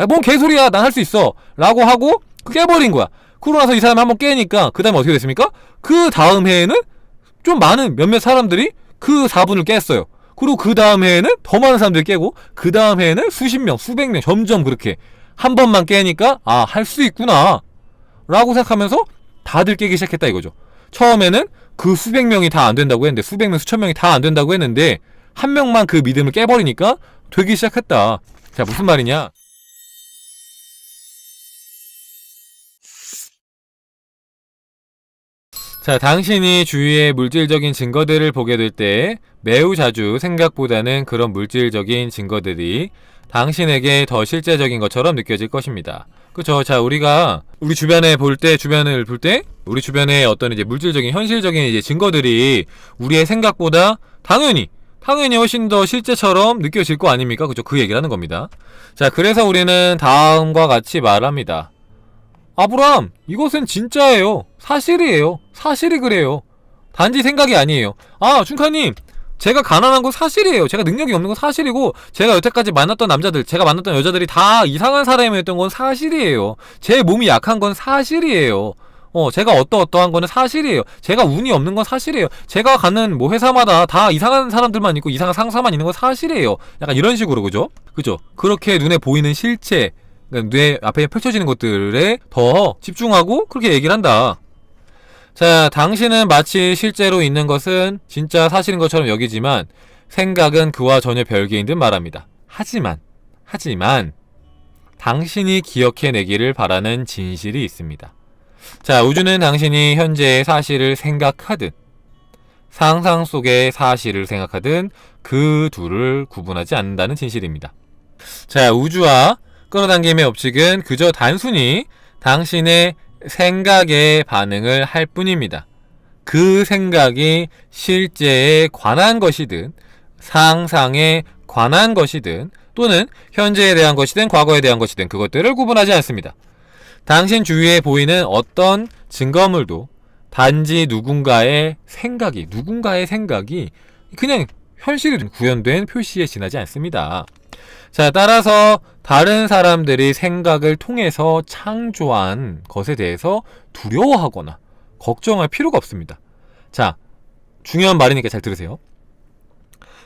아, 뭔 개소리야. 난 할 수 있어. 라고 하고 깨버린 거야. 그러고 나서 이 사람이 한번 깨니까 그 다음에 어떻게 됐습니까? 그 다음 해에는 좀 많은 몇몇 사람들이 그 4분을 깼어요. 그리고 그 다음 해에는 더 많은 사람들이 깨고 그 다음 해에는 수십 명 수백 명 점점 그렇게 한 번만 깨니까 아 할 수 있구나. 라고 생각하면서 다들 깨기 시작했다 이거죠. 처음에는 그 수백 명이 다 안 된다고 했는데 수백 명 수천 명이 다 안 된다고 했는데 한 명만 그 믿음을 깨버리니까 되기 시작했다. 자 무슨 말이냐 자, 당신이 주위의 물질적인 증거들을 보게 될 때 매우 자주 생각보다는 그런 물질적인 증거들이 당신에게 더 실제적인 것처럼 느껴질 것입니다. 그쵸. 자, 우리가 우리 주변에 볼 때, 주변을 볼 때, 우리 주변에 어떤 이제 물질적인, 현실적인 이제 증거들이 우리의 생각보다 당연히, 당연히 훨씬 더 실제처럼 느껴질 거 아닙니까? 그죠. 그 얘기를 하는 겁니다. 자, 그래서 우리는 다음과 같이 말합니다. 아브람, 이것은 진짜예요. 사실이에요. 사실이 그래요. 단지 생각이 아니에요. 아, 준카님, 제가 가난한 건 사실이에요. 제가 능력이 없는 건 사실이고, 제가 여태까지 만났던 남자들, 제가 만났던 여자들이 다 이상한 사람이었던 건 사실이에요. 제 몸이 약한 건 사실이에요. 어, 제가 어떠어떠한 거는 사실이에요. 제가 운이 없는 건 사실이에요. 제가 가는 뭐 회사마다 다 이상한 사람들만 있고 이상한 상사만 있는 건 사실이에요. 약간 이런 식으로, 그죠? 그죠? 그렇게 눈에 보이는 실체, 그러니까 뇌 앞에 펼쳐지는 것들에 더 집중하고 그렇게 얘기를 한다. 자, 당신은 마치 실제로 있는 것은 진짜 사실인 것처럼 여기지만 생각은 그와 전혀 별개인 듯 말합니다. 하지만, 하지만 당신이 기억해내기를 바라는 진실이 있습니다. 자, 우주는 당신이 현재의 사실을 생각하든 상상 속의 사실을 생각하든 그 둘을 구분하지 않는다는 진실입니다. 자, 우주와 끌어당김의 법칙은 그저 단순히 당신의 생각에 반응을 할 뿐입니다. 그 생각이 실제에 관한 것이든 상상에 관한 것이든 또는 현재에 대한 것이든 과거에 대한 것이든 그것들을 구분하지 않습니다. 당신 주위에 보이는 어떤 증거물도 단지 누군가의 생각이 누군가의 생각이 그냥 현실이 구현된 표시에 지나지 않습니다. 자, 따라서 다른 사람들이 생각을 통해서 창조한 것에 대해서 두려워하거나 걱정할 필요가 없습니다. 자, 중요한 말이니까 잘 들으세요.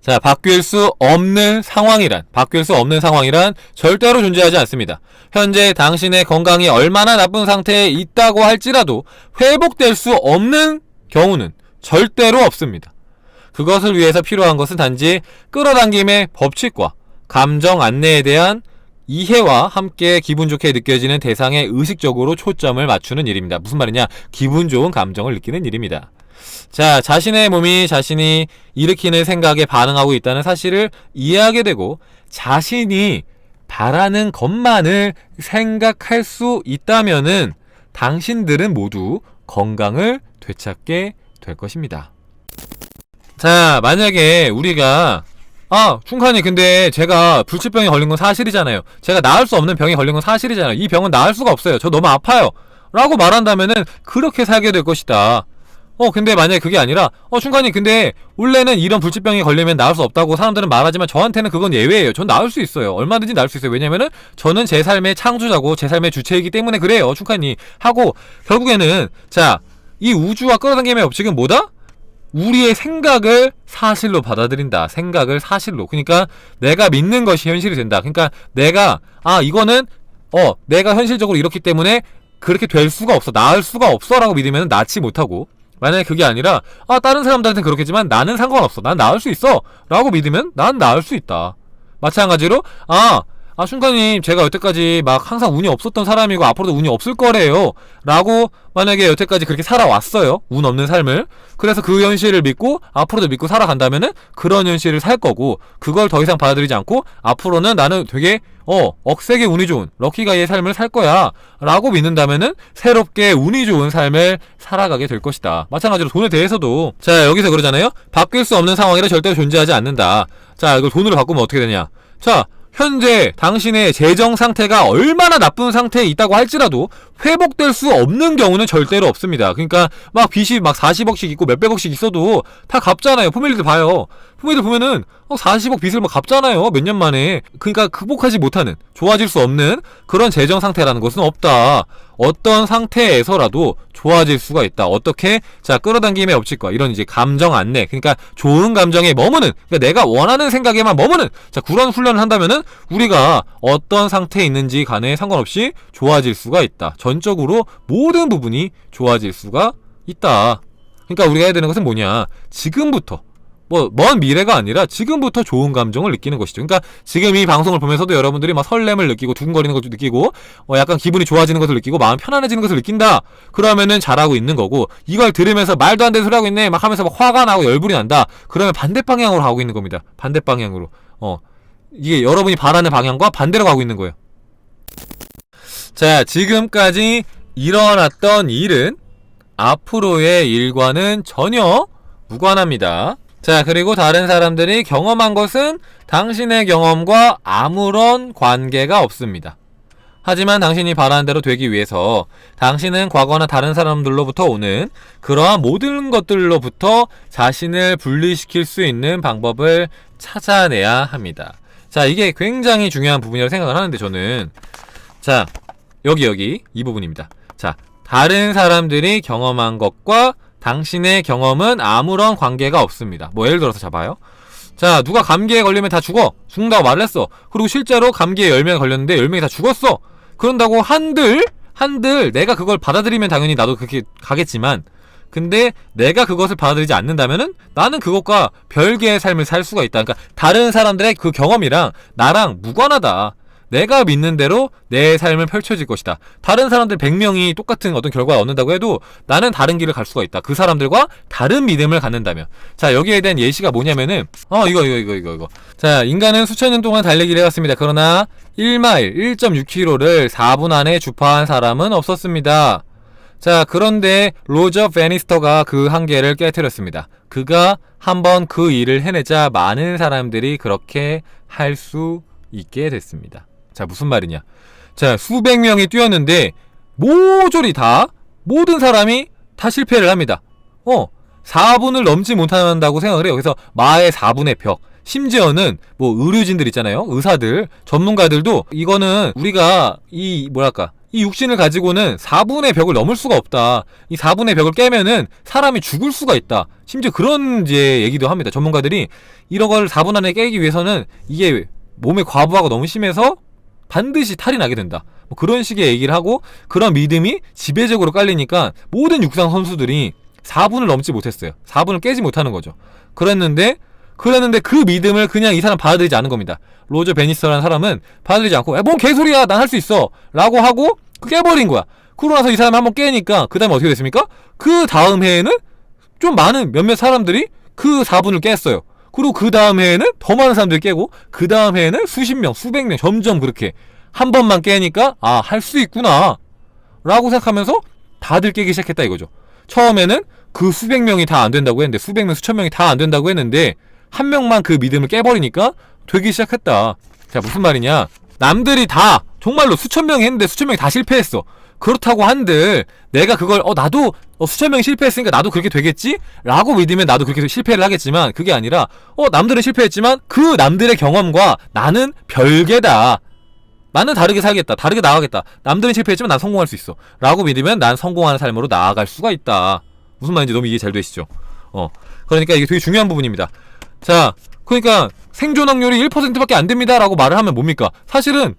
자, 바뀔 수 없는 상황이란, 바뀔 수 없는 상황이란 절대로 존재하지 않습니다. 현재 당신의 건강이 얼마나 나쁜 상태에 있다고 할지라도 회복될 수 없는 경우는 절대로 없습니다. 그것을 위해서 필요한 것은 단지 끌어당김의 법칙과 감정 안내에 대한 이해와 함께 기분 좋게 느껴지는 대상에 의식적으로 초점을 맞추는 일입니다. 무슨 말이냐? 기분 좋은 감정을 느끼는 일입니다. 자, 자신의 몸이 자신이 일으키는 생각에 반응하고 있다는 사실을 이해하게 되고 자신이 바라는 것만을 생각할 수 있다면은 당신들은 모두 건강을 되찾게 될 것입니다. 자, 만약에 우리가 아, 충칸이 근데 제가 불치병에 걸린 건 사실이잖아요. 제가 나을 수 없는 병에 걸린 건 사실이잖아요. 이 병은 나을 수가 없어요. 저 너무 아파요. 라고 말한다면은 그렇게 살게 될 것이다. 어, 근데 만약에 그게 아니라 어, 충칸이 근데 원래는 이런 불치병에 걸리면 나을 수 없다고 사람들은 말하지만 저한테는 그건 예외예요. 전 나을 수 있어요. 얼마든지 나을 수 있어요. 왜냐면은 저는 제 삶의 창조자고 제 삶의 주체이기 때문에 그래요. 충칸이 하고 결국에는 자, 이 우주와 끌어당김의 법칙은 뭐다? 우리의 생각을 사실로 받아들인다. 생각을 사실로. 그러니까 내가 믿는 것이 현실이 된다. 그러니까 내가 아 이거는 어 내가 현실적으로 이렇기 때문에 그렇게 될 수가 없어. 나을 수가 없어라고 믿으면 낫지 못하고 만약에 그게 아니라 아 다른 사람들한테는 그렇겠지만 나는 상관없어. 난 나을 수 있어라고 믿으면 난 나을 수 있다. 마찬가지로 아 아, 순간님, 제가 여태까지 막 항상 운이 없었던 사람이고 앞으로도 운이 없을 거래요. 라고 만약에 여태까지 그렇게 살아왔어요. 운 없는 삶을. 그래서 그 현실을 믿고 앞으로도 믿고 살아간다면은 그런 현실을 살 거고 그걸 더 이상 받아들이지 않고 앞으로는 나는 되게 어, 억세게 운이 좋은 럭키가이의 삶을 살 거야. 라고 믿는다면은 새롭게 운이 좋은 삶을 살아가게 될 것이다. 마찬가지로 돈에 대해서도 자, 여기서 그러잖아요. 바뀔 수 없는 상황이라 절대로 존재하지 않는다. 자, 이걸 돈으로 바꾸면 어떻게 되냐? 자, 현재 당신의 재정 상태가 얼마나 나쁜 상태에 있다고 할지라도 회복될 수 없는 경우는 절대로 없습니다. 그러니까 막 빚이 막 40억씩 있고 몇백억씩 있어도 다 갚잖아요. 포밀리들 봐요. 후배들 보면은 어, 40억 빚을 뭐 갚잖아요. 몇 년 만에. 그러니까 극복하지 못하는, 좋아질 수 없는 그런 재정 상태라는 것은 없다. 어떤 상태에서라도 좋아질 수가 있다. 어떻게? 자, 끌어당김의 법칙과 이런 이제 감정 안내. 그러니까 좋은 감정에 머무는, 그러니까 내가 원하는 생각에만 머무는, 자, 그런 훈련을 한다면은 우리가 어떤 상태에 있는지 간에 상관없이 좋아질 수가 있다. 전적으로 모든 부분이 좋아질 수가 있다. 그러니까 우리가 해야 되는 것은 뭐냐? 지금부터 뭐 먼 미래가 아니라 지금부터 좋은 감정을 느끼는 것이죠. 그러니까 지금 이 방송을 보면서도 여러분들이 막 설렘을 느끼고 두근거리는 것도 느끼고 어 약간 기분이 좋아지는 것을 느끼고 마음 편안해지는 것을 느낀다. 그러면은 잘하고 있는 거고 이걸 들으면서 말도 안 되는 소리 하고 있네 막 하면서 막 화가 나고 열불이 난다. 그러면 반대 방향으로 가고 있는 겁니다. 반대 방향으로. 어 이게 여러분이 바라는 방향과 반대로 가고 있는 거예요. 자, 지금까지 일어났던 일은 앞으로의 일과는 전혀 무관합니다. 자, 그리고 다른 사람들이 경험한 것은 당신의 경험과 아무런 관계가 없습니다. 하지만 당신이 바라는 대로 되기 위해서 당신은 과거나 다른 사람들로부터 오는 그러한 모든 것들로부터 자신을 분리시킬 수 있는 방법을 찾아내야 합니다. 자, 이게 굉장히 중요한 부분이라고 생각을 하는데 저는 자, 여기 여기 이 부분입니다. 자, 다른 사람들이 경험한 것과 당신의 경험은 아무런 관계가 없습니다. 뭐 예를 들어서 잡아요. 자, 누가 감기에 걸리면 다 죽어. 죽는다고 말을 했어. 그리고 실제로 감기에 10명이 걸렸는데 10명이 다 죽었어. 그런다고 한들, 한들 내가 그걸 받아들이면 당연히 나도 그렇게 가겠지만 근데 내가 그것을 받아들이지 않는다면은 나는 그것과 별개의 삶을 살 수가 있다. 그러니까 다른 사람들의 그 경험이랑 나랑 무관하다. 내가 믿는 대로 내 삶을 펼쳐질 것이다. 다른 사람들 100명이 똑같은 어떤 결과를 얻는다고 해도 나는 다른 길을 갈 수가 있다. 그 사람들과 다른 믿음을 갖는다면. 자, 여기에 대한 예시가 뭐냐면은, 어, 이거, 이거, 이거, 이거, 이거. 자, 인간은 수천 년 동안 달리기를 해 왔습니다. 그러나 1마일, 1.6km를 4분 안에 주파한 사람은 없었습니다. 자, 그런데 로저 베니스터가 그 한계를 깨뜨렸습니다. 그가 한번 그 일을 해내자 많은 사람들이 그렇게 할 수 있게 됐습니다. 자, 무슨 말이냐? 자, 수백 명이 뛰었는데 모조리 다 모든 사람이 다 실패를 합니다. 어, 4분을 넘지 못한다고 생각을 해요. 그래서 마의 4분의 벽. 심지어는 뭐 의료진들 있잖아요. 의사들, 전문가들도 이거는 우리가 이 뭐랄까 이 육신을 가지고는 4분의 벽을 넘을 수가 없다. 이 4분의 벽을 깨면은 사람이 죽을 수가 있다. 심지어 그런 이제 얘기도 합니다. 전문가들이 이런 걸 4분 안에 깨기 위해서는 이게 몸의 과부하가 너무 심해서 반드시 탈이 나게 된다. 뭐 그런 식의 얘기를 하고 그런 믿음이 지배적으로 깔리니까 모든 육상 선수들이 4분을 넘지 못했어요. 4분을 깨지 못하는 거죠. 그랬는데 그랬는데 그 믿음을 그냥 이 사람 받아들이지 않은 겁니다. 로저 베니스라는 사람은 받아들이지 않고 야, 뭔 개소리야 난 할 수 있어 라고 하고 그 깨버린 거야. 그러고 나서 이 사람이 한번 깨니까 그 다음에 어떻게 됐습니까? 그 다음 해에는 좀 많은 몇몇 사람들이 그 4분을 깼어요. 그리고 그 다음 해에는 더 많은 사람들이 깨고 그 다음 해에는 수십 명, 수백 명 점점 그렇게 한 번만 깨니까 아 할 수 있구나 라고 생각하면서 다들 깨기 시작했다 이거죠. 처음에는 그 수백 명이 다 안 된다고 했는데 수백 명, 수천 명이 다 안 된다고 했는데 한 명만 그 믿음을 깨버리니까 되기 시작했다. 자 무슨 말이냐? 남들이 다 정말로 수천 명이 했는데 수천 명이 다 실패했어. 그렇다고 한들 내가 그걸 어 나도 어, 수천 명이 실패했으니까 나도 그렇게 되겠지? 라고 믿으면 나도 그렇게 실패를 하겠지만 그게 아니라 어 남들은 실패했지만 그 남들의 경험과 나는 별개다. 나는 다르게 살겠다. 다르게 나가겠다. 남들은 실패했지만 난 성공할 수 있어. 라고 믿으면 난 성공하는 삶으로 나아갈 수가 있다. 무슨 말인지 너무 이해 잘 되시죠? 어. 그러니까 이게 되게 중요한 부분입니다. 자, 그러니까 생존 확률이 1%밖에 안 됩니다. 라고 말을 하면 뭡니까? 사실은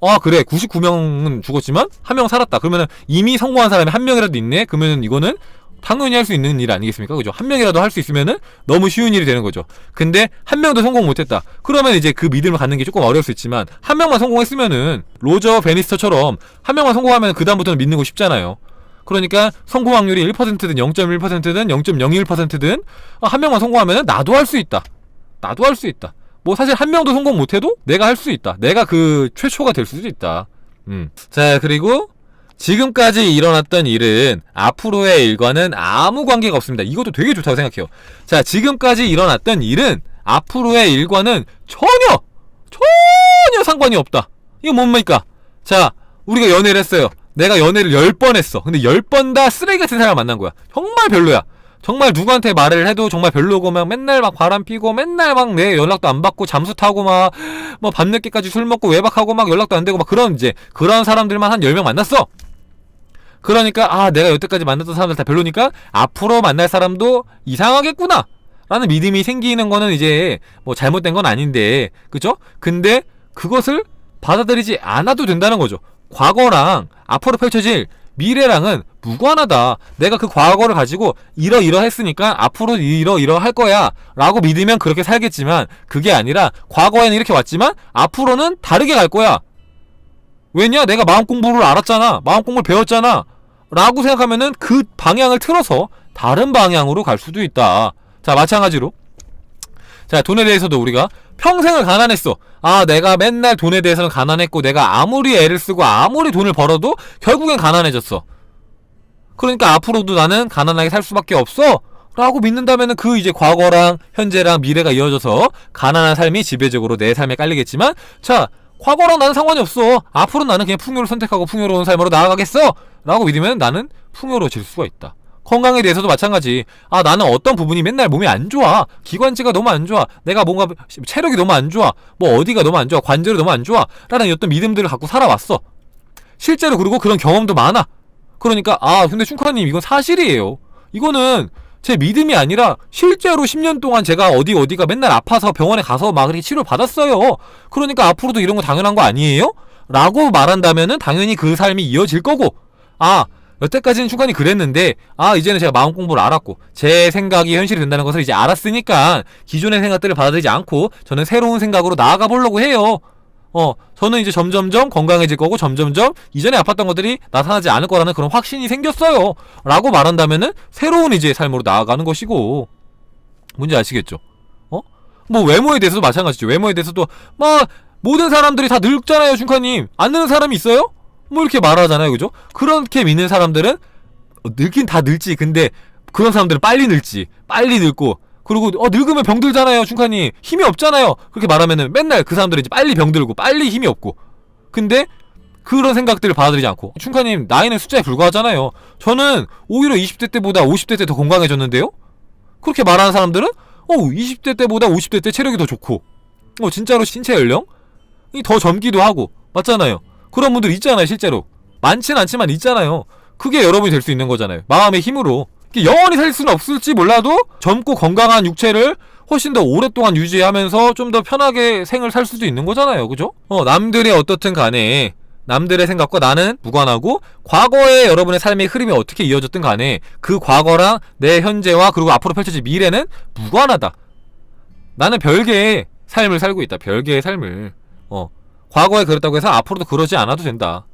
아 그래. 99명은 죽었지만 한 명 살았다. 그러면은 이미 성공한 사람이 한 명이라도 있네. 그러면은 이거는 당연히 할 수 있는 일 아니겠습니까? 그죠? 한 명이라도 할 수 있으면은 너무 쉬운 일이 되는 거죠. 근데 한 명도 성공 못했다. 그러면 이제 그 믿음을 갖는 게 조금 어려울 수 있지만 한 명만 성공했으면은 로저 베니스터처럼 한 명만 성공하면 그 다음부터는 믿는 거 쉽잖아요. 그러니까 성공 확률이 1%든 0.1%든 0.01%든 한 명만 성공하면은 나도 할 수 있다. 나도 할 수 있다 뭐 사실 한 명도 성공 못해도 내가 할 수 있다. 내가 그 최초가 될 수도 있다. 음. 자 그리고 지금까지 일어났던 일은 앞으로의 일과는 아무 관계가 없습니다. 이것도 되게 좋다고 생각해요. 자 지금까지 일어났던 일은 앞으로의 일과는 전혀 전혀 상관이 없다. 이거 뭡니까? 자 우리가 연애를 했어요. 내가 연애를 10번 했어. 근데 10번 다 쓰레기 같은 사람을 만난 거야. 정말 별로야. 정말 누구한테 말을 해도 정말 별로고 막 맨날 막 바람 피고 맨날 막 내 연락도 안 받고 잠수 타고 막 뭐 밤늦게까지 술 먹고 외박하고 막 연락도 안 되고 막 그런 이제 그런 사람들만 한 10명 만났어. 그러니까 아 내가 여태까지 만났던 사람들 다 별로니까 앞으로 만날 사람도 이상하겠구나 라는 믿음이 생기는 거는 이제 뭐 잘못된 건 아닌데 그죠? 근데 그것을 받아들이지 않아도 된다는 거죠 과거랑 앞으로 펼쳐질 미래랑은 무관하다 내가 그 과거를 가지고 이러이러 했으니까 앞으로 이러이러 할 거야 라고 믿으면 그렇게 살겠지만 그게 아니라 과거에는 이렇게 왔지만 앞으로는 다르게 갈 거야 왜냐? 내가 마음 공부를 알았잖아. 마음 공부를 배웠잖아. 라고 생각하면은 그 방향을 틀어서 다른 방향으로 갈 수도 있다. 자, 마찬가지로. 자, 돈에 대해서도 우리가 평생을 가난했어. 아, 내가 맨날 돈에 대해서는 가난했고, 내가 아무리 애를 쓰고 아무리 돈을 벌어도 결국엔 가난해졌어. 그러니까 앞으로도 나는 가난하게 살 수밖에 없어. 라고 믿는다면은 그 이제 과거랑 현재랑 미래가 이어져서 가난한 삶이 지배적으로 내 삶에 깔리겠지만, 자, 과거랑 나는 상관이 없어. 앞으로 나는 그냥 풍요를 선택하고 풍요로운 삶으로 나아가겠어. 라고 믿으면 나는 풍요로워질 수가 있다. 건강에 대해서도 마찬가지. 아, 나는 어떤 부분이 맨날 몸이 안 좋아. 기관지가 너무 안 좋아. 내가 뭔가 체력이 너무 안 좋아. 뭐 어디가 너무 안 좋아. 관절이 너무 안 좋아. 라는 어떤 믿음들을 갖고 살아왔어. 실제로 그리고 그런 경험도 많아. 그러니까, 아, 근데 춘카님 이건 사실이에요. 이거는 제 믿음이 아니라 실제로 10년 동안 제가 어디 어디가 맨날 아파서 병원에 가서 막 이렇게 치료 받았어요. 그러니까 앞으로도 이런 거 당연한 거 아니에요? 라고 말한다면은 당연히 그 삶이 이어질 거고, 아, 여태까지는 충간이 그랬는데, 아, 이제는 제가 마음 공부를 알았고, 제 생각이 현실이 된다는 것을 이제 알았으니까, 기존의 생각들을 받아들이지 않고, 저는 새로운 생각으로 나아가 보려고 해요. 어, 저는 이제 점점점 건강해질 거고, 점점점 이전에 아팠던 것들이 나타나지 않을 거라는 그런 확신이 생겼어요. 라고 말한다면은, 새로운 이제 삶으로 나아가는 것이고, 뭔지 아시겠죠? 어? 뭐 외모에 대해서도 마찬가지죠. 외모에 대해서도, 막, 모든 사람들이 다 늙잖아요, 준카님. 안 늙는 사람이 있어요? 뭐 이렇게 말하잖아요, 그죠? 그렇게 믿는 사람들은 어, 늙긴 다 늙지. 근데 그런 사람들은 빨리 늙지. 빨리 늙고 그리고 어 늙으면 병들잖아요, 준카님. 힘이 없잖아요. 그렇게 말하면은 맨날 그 사람들이 이제 빨리 병들고 빨리 힘이 없고. 근데 그런 생각들을 받아들이지 않고 춘카님 나이는 숫자에 불과하잖아요. 저는 오히려 20대 때보다 50대 때 더 건강해졌는데요? 그렇게 말하는 사람들은 어 20대 때보다 50대 때 체력이 더 좋고 어 진짜로 신체 연령 이 더 젊기도 하고 맞잖아요. 그런 분들 있잖아요 실제로 많진 않지만 있잖아요. 그게 여러분이 될 수 있는 거잖아요. 마음의 힘으로 영원히 살 수는 없을지 몰라도 젊고 건강한 육체를 훨씬 더 오랫동안 유지하면서 좀 더 편하게 생을 살 수도 있는 거잖아요. 그죠? 어, 남들이 어떻든 간에 남들의 생각과 나는 무관하고 과거의 여러분의 삶의 흐름이 어떻게 이어졌든 간에 그 과거랑 내 현재와 그리고 앞으로 펼쳐질 미래는 무관하다. 나는 별개의 삶을 살고 있다. 별개의 삶을. 어. 과거에 그랬다고 해서 앞으로도 그러지 않아도 된다.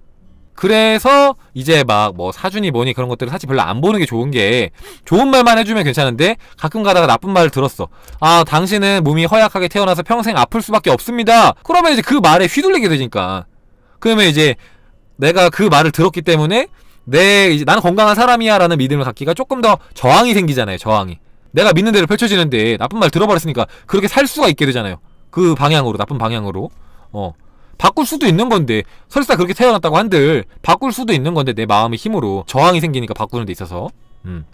그래서 이제 막 뭐 사준이 뭐니 그런 것들을 사실 별로 안 보는 게 좋은 게 좋은 말만 해주면 괜찮은데 가끔 가다가 나쁜 말을 들었어. 아 당신은 몸이 허약하게 태어나서 평생 아플 수밖에 없습니다. 그러면 이제 그 말에 휘둘리게 되니까. 그러면 이제 내가 그 말을 들었기 때문에 내 이제 나는 건강한 사람이야라는 믿음을 갖기가 조금 더 저항이 생기잖아요. 저항이. 내가 믿는 대로 펼쳐지는데 나쁜 말 들어버렸으니까 그렇게 살 수가 있게 되잖아요. 그 방향으로 나쁜 방향으로. 어. 바꿀 수도 있는 건데 설사 그렇게 태어났다고 한들 바꿀 수도 있는 건데 내 마음의 힘으로 저항이 생기니까 바꾸는 데 있어서 음.